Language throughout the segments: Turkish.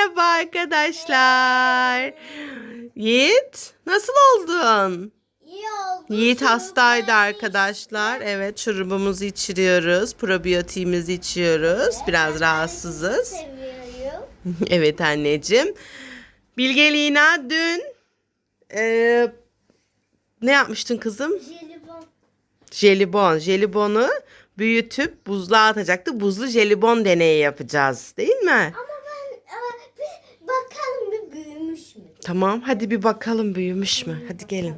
Merhaba arkadaşlar. Yiğit nasıl oldun? İyi oldu. Yiğit hastaydı arkadaşlar. Evet şurubumuzu içiriyoruz. Probiyotiğimizi içiyoruz. Biraz rahatsızız. Seviyorum. evet anneciğim. Bilge Lina dün eee, ne yapmıştın kızım? Jelibon. Jelibon. Jelibonu büyütüp buzluğa atacaktı. Buzlu jelibon deneyi yapacağız. Değil mi? Ama ben e, bir bakalım bir büyümüş mü? Tamam hadi bir bakalım büyümüş mü? Hadi gelin.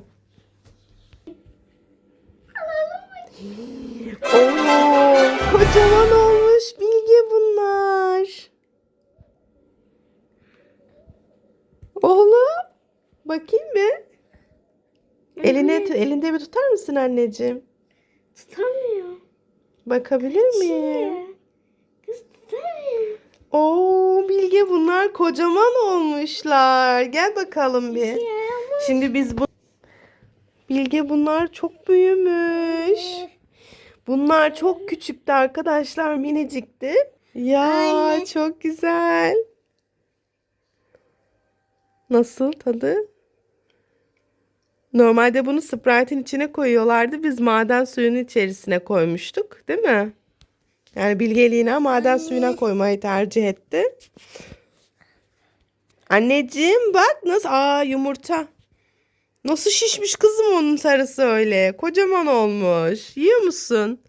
Oo, kocaman olmuş bilgi bunlar. Oğlum bakayım bir. Eline, elinde bir tutar mısın anneciğim? Tutamıyor. Bakabilir miyim? Kız tutamıyor. Oo Bilge bunlar kocaman olmuşlar. Gel bakalım bir. Şimdi biz bu Bilge bunlar çok büyümüş. Bunlar çok küçüktü arkadaşlar, minicikti. Ya çok güzel. Nasıl tadı? Normalde bunu Sprite'in içine koyuyorlardı. Biz maden suyunun içerisine koymuştuk, değil mi? Yani bilgeliğine maden suyuna koymayı tercih etti. Anneciğim bak nasıl aa yumurta. Nasıl şişmiş kızım onun sarısı öyle. Kocaman olmuş. Yiyor musun?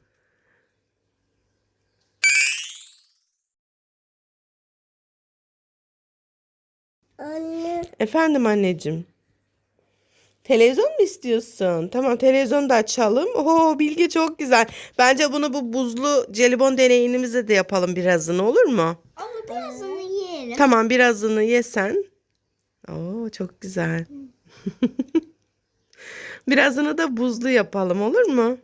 Anne. Efendim anneciğim. Televizyon mu istiyorsun? Tamam televizyonu da açalım. Oo Bilge çok güzel. Bence bunu bu buzlu jelibon deneyimimizde de yapalım birazını olur mu? Ama birazını yiyelim. Tamam birazını yesen. Oo çok güzel. birazını da buzlu yapalım olur mu?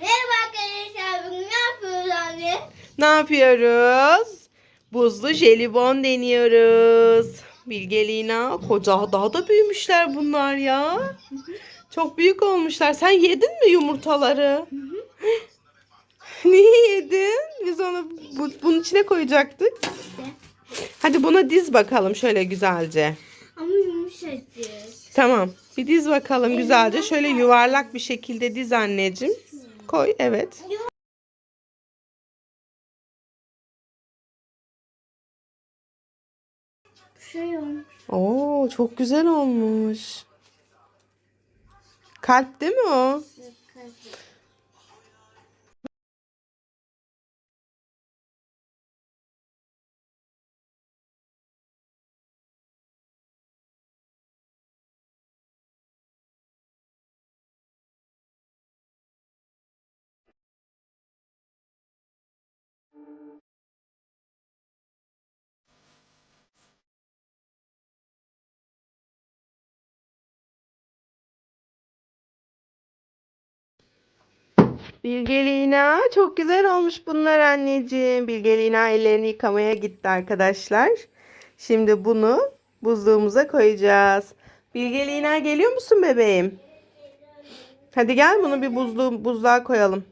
Merhaba arkadaşlar. Bugün ne yapıyoruz anne? Ne yapıyoruz? Buzlu jelibon deniyoruz. Bilgelina koca daha da büyümüşler bunlar ya. Çok büyük olmuşlar. Sen yedin mi yumurtaları? Niye yedin? Biz onu bu, bunun içine koyacaktık. Hadi buna diz bakalım şöyle güzelce. Ama yumuşacık. Tamam. Bir diz bakalım güzelce. Şöyle yuvarlak bir şekilde diz anneciğim. Koy evet. Şey olmuş. Oo çok güzel olmuş. Kalp değil mi o? Bilgelina çok güzel olmuş bunlar anneciğim. Bilgelina ellerini yıkamaya gitti arkadaşlar. Şimdi bunu buzluğumuza koyacağız. Bilgelina geliyor musun bebeğim? Hadi gel bunu bir buzluğu, buzluğa koyalım.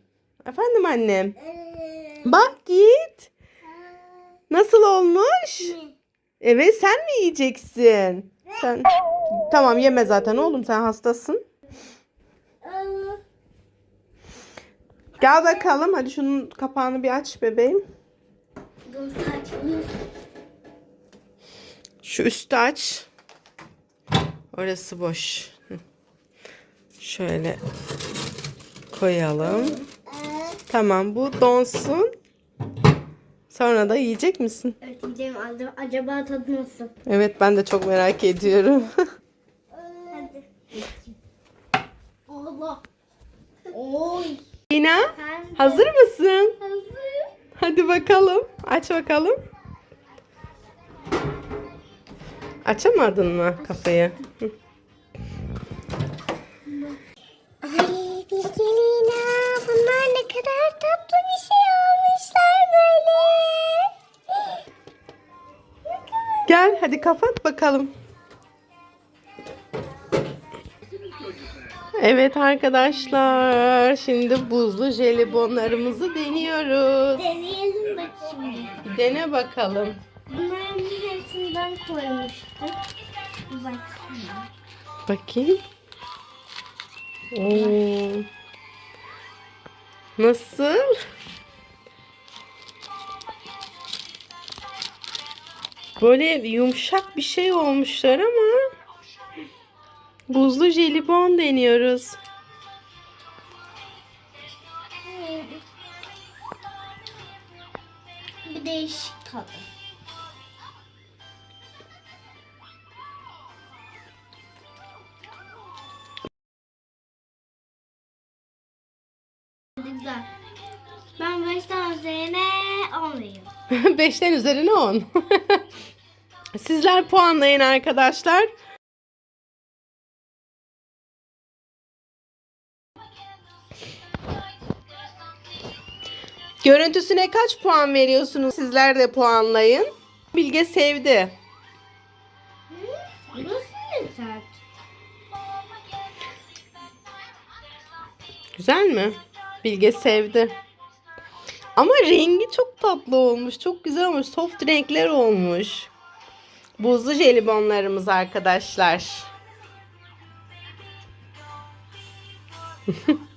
Efendim annem. Bak git. Nasıl olmuş? Evet sen mi yiyeceksin? Sen Tamam yeme zaten oğlum sen hastasın. Gel bakalım. Hadi şunun kapağını bir aç bebeğim. Şu üstü aç. Orası boş. Şöyle koyalım. Tamam bu donsun. Sonra da yiyecek misin? Evet yiyeceğim. Acaba tadı nasıl? Evet ben de çok merak ediyorum. Hadi. Allah. Hazır mısın? hazır. Hadi bakalım. Aç bakalım. Açamadın mı kafayı? Ay Bilgelina bunlar ne kadar tatlı bir şey olmuşlar böyle. Gel hadi kapat bakalım. Evet arkadaşlar şimdi buzlu jelibonlarımızı deniyoruz. Deneyelim bak şimdi. Dene bakalım. Bunların hepsini ben koymuştum. Bir baksana. Bakayım. Oo. Nasıl? Böyle yumuşak bir şey olmuşlar ama buzlu jelibon deniyoruz. Bir değişik tadı. Güzel. Ben 5'ten üzerine 10 veriyorum. 5'ten üzerine 10. Sizler puanlayın arkadaşlar. Görüntüsüne kaç puan veriyorsunuz? Sizler de puanlayın. Bilge sevdi. Güzel mi? Bilge sevdi. Ama rengi çok tatlı olmuş. Çok güzel olmuş. Soft renkler olmuş. Buzlu jelibonlarımız arkadaşlar.